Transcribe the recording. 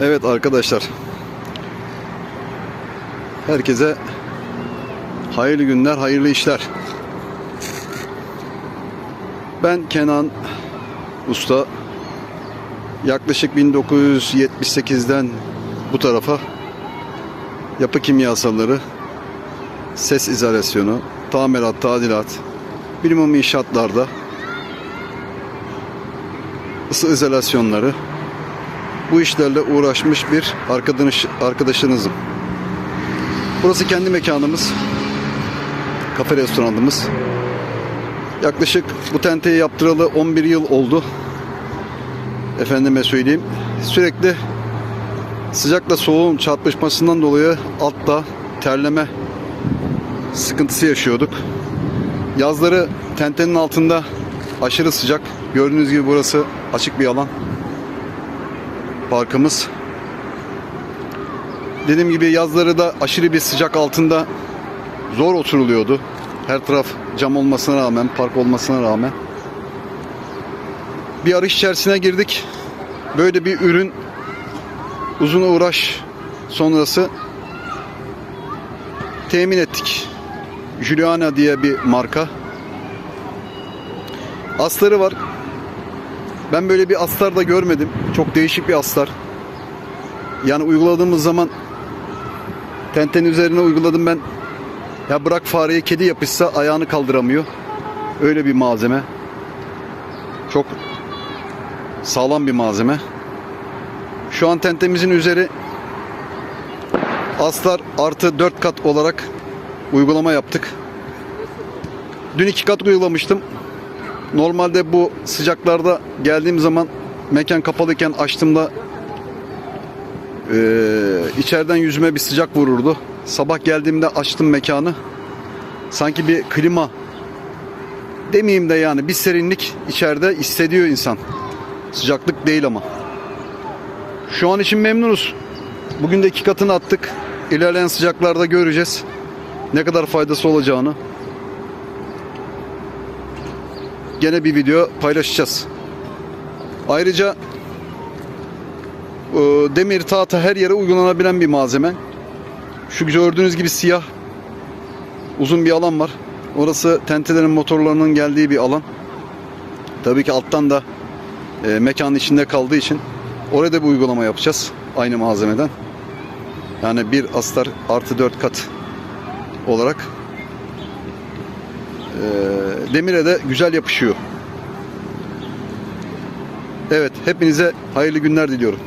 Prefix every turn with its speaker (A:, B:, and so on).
A: Evet arkadaşlar. Herkese hayırlı günler, hayırlı işler. Ben Kenan Usta. Yaklaşık 1978'den bu tarafa yapı kimyasalları, ses izolasyonu, tamirat, tadilat, minimum inşaatlarda ısı izolasyonları bu işlerle uğraşmış bir arkadaş, arkadaşınızım. Burası kendi mekanımız. Kafe restoranımız. Yaklaşık bu tenteyi yaptıralı 11 yıl oldu. Efendime söyleyeyim. Sürekli sıcakla soğuğun çarpışmasından dolayı altta terleme sıkıntısı yaşıyorduk. Yazları tentenin altında aşırı sıcak. Gördüğünüz gibi burası açık bir alan. Parkımız. Dediğim gibi yazları da aşırı bir sıcak altında zor oturuluyordu. Her taraf cam olmasına rağmen, park olmasına rağmen. Bir arayış içerisine girdik. Böyle bir ürün uzun uğraş sonrası temin ettik. Juliana diye bir marka. Asları var. Ben böyle bir astar da görmedim. Çok değişik bir astar. Yani uyguladığımız zaman tentenin üzerine uyguladım ben. Ya bırak fareye kedi yapışsa ayağını kaldıramıyor. Öyle bir malzeme. Çok sağlam bir malzeme. Şu an tentemizin üzeri astar artı 4 kat olarak uygulama yaptık. Dün iki kat uygulamıştım. Normalde bu sıcaklarda geldiğim zaman mekan kapalıyken açtığımda eee içeriden yüzüme bir sıcak vururdu. Sabah geldiğimde açtım mekanı. Sanki bir klima demeyeyim de yani bir serinlik içeride hissediyor insan. Sıcaklık değil ama. Şu an için memnunuz. Bugün de iki katını attık. İlerleyen sıcaklarda göreceğiz. Ne kadar faydası olacağını. Gene bir video paylaşacağız. Ayrıca e, demir tahta her yere uygulanabilen bir malzeme. Şu gördüğünüz gibi siyah uzun bir alan var. Orası tentelerin motorlarının geldiği bir alan. Tabii ki alttan da e, mekanın içinde kaldığı için oraya da bir uygulama yapacağız. Aynı malzemeden. Yani bir astar artı 4 kat olarak demire de güzel yapışıyor. Evet, hepinize hayırlı günler diliyorum.